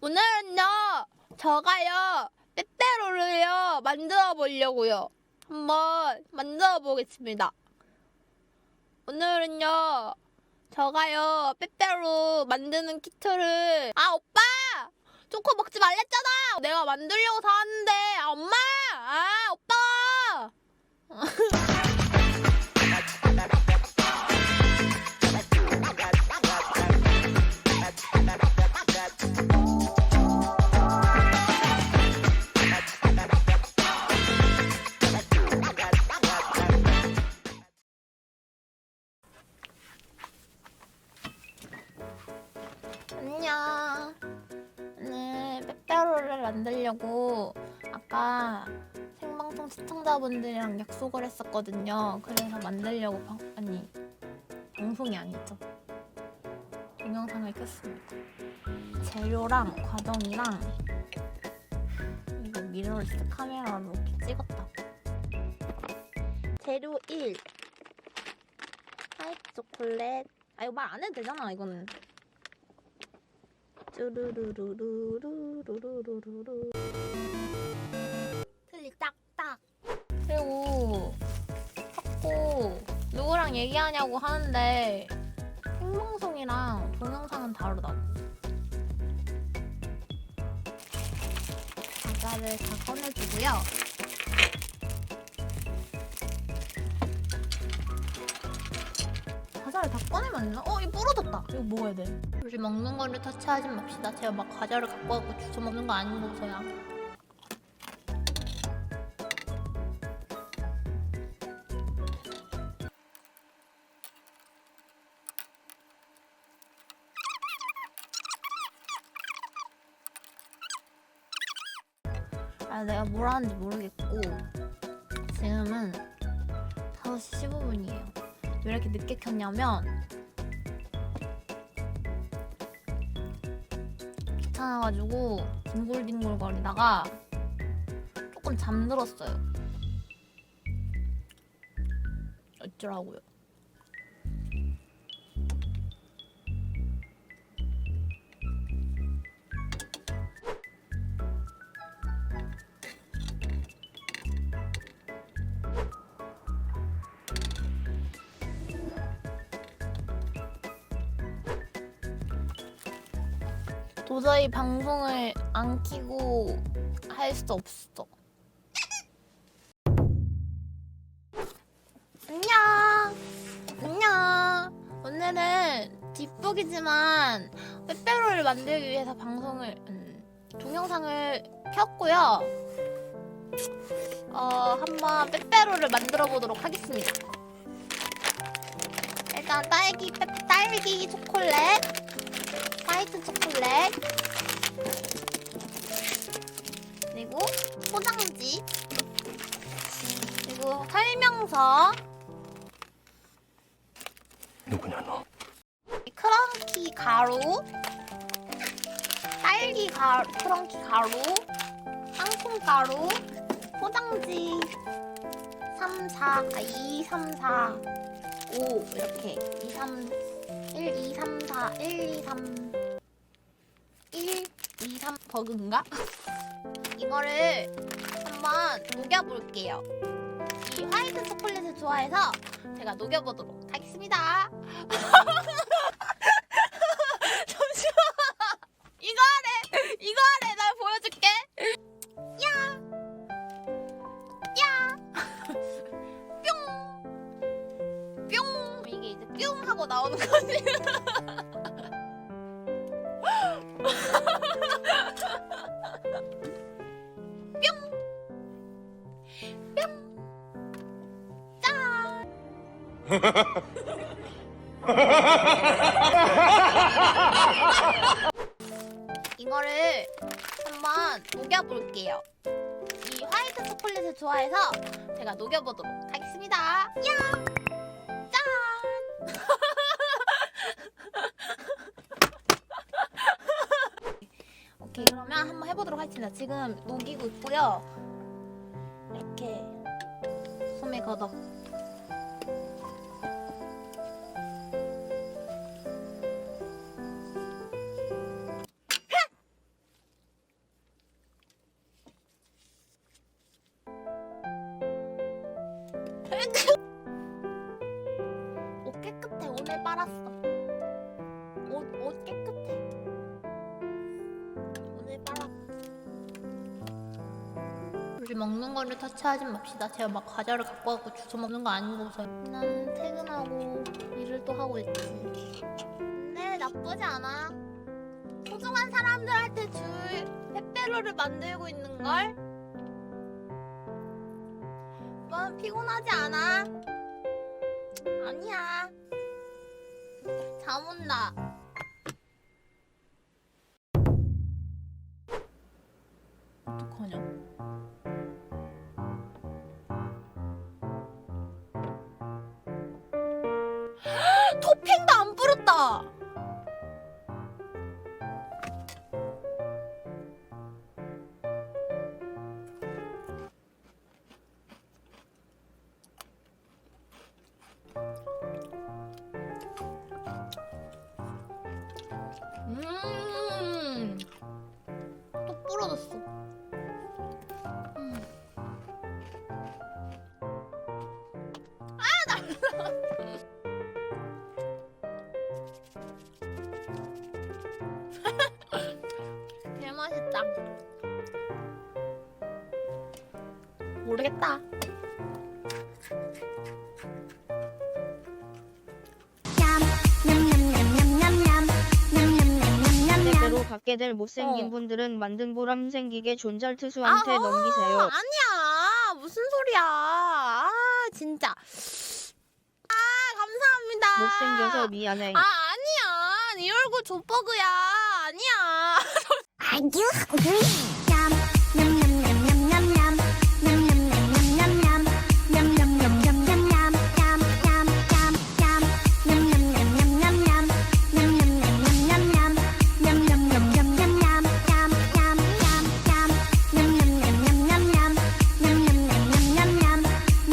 오늘은요, 저가요, 빼빼로를요, 만들어 보려고요. 한번 만들어 보겠습니다. 오늘은요, 저가요, 빼빼로 만드는 키트를, 아, 오빠! 초코 먹지 말랬잖아! 내가 만들려고 사왔는데, 아, 엄마! 아, 오빠! 만들려고 아까 생방송 시청자분들이랑 약속을 했었거든요. 그래서 만들려고 방, 아니 방송이 아니죠. 동영상을 켰습니다. 재료랑 과정이랑 이거 미러리스 카메라로 이렇게 찍었다고. 재료 1 화이트 초콜릿 아 이거 말 안 해도 되잖아 이거는 쭈루루루루루루루루루 틀리 딱딱. 그리고 자꾸 누구랑 얘기하냐고 하는데 생방송이랑 동영상은 다르다고. 과자를 다 꺼내주고요 과자를 다 꺼내면 안 되나? 어, 이거 부러졌다. 이거 먹어야 돼. 우리 먹는 거를 터치하지 맙시다. 제가 막 과자를 갖고 와고 주워 먹는 거 아니고서야. 아, 내가 뭘 하는지 모르겠고 지금은 5시 15분이에요. 왜 이렇게 늦게 켰냐면 귀찮아가지고 뒹굴뒹굴 거리다가 조금 잠들었어요. 어쩌라고요? 도저히 방송을 안 키고 할 수 없어. 안녕. 안녕. 오늘은 뒷북이지만 빼빼로를 만들기 위해서 방송을 음, 동영상을 켰고요. 어 한번 빼빼로를 만들어 보도록 하겠습니다. 일단 딸기 빼, 딸기 초콜릿. 설명서 누구냐 너? 크런키 가루 딸기 가루 크런키 가루 땅콩 가루 포장지 3, 4, 아, 2, 3, 4, 5 이렇게 2, 3, 1, 2, 3, 4, 1, 2, 3 1, 2, 3 버그인가? 이거를 한번 녹여볼게요. 이 화이트 초콜릿을 좋아해서 제가 녹여보도록 하겠습니다. 잠시만. 이거 하래. 이거 하래. 나 보여줄게. 야. 야. 뿅. 뿅. 이게 이제 뿅 하고 나오는 거지. 이거를 한번 녹여볼게요. 이 화이트 초콜릿을 좋아해서 제가 녹여보도록 하겠습니다. 야! 짠! 오케이, 그러면 한번 해보도록 하겠습니다. 지금 녹이고 있고요. 이렇게 소매 걷어. 옷 깨끗해. 오늘 빨았어. 옷, 옷 깨끗해. 오늘 빨았어. 우리 먹는 거를 터치하지 맙시다. 제가 막 과자를 갖고 와서 주워 먹는 거 아니고서 나는 퇴근하고 일을 또 하고 있지. 근데 나쁘지 않아. 소중한 사람들한테 줄 페페로를 만들고 있는걸? 피곤하지 않아? 아니야. 잠 온다. 음, 또 부러졌어. 음. 개 맛있다. 모르겠다. 갖게 될 못생긴 어. 분들은 만든 보람 생기게 존잘 투수한테 넘기세요. 아니야. 무슨 소리야. 아, 진짜. 아, 감사합니다. 못생겨서 미안해. 아, 아니야. 네 얼굴 족버그야. 아니야. 냠,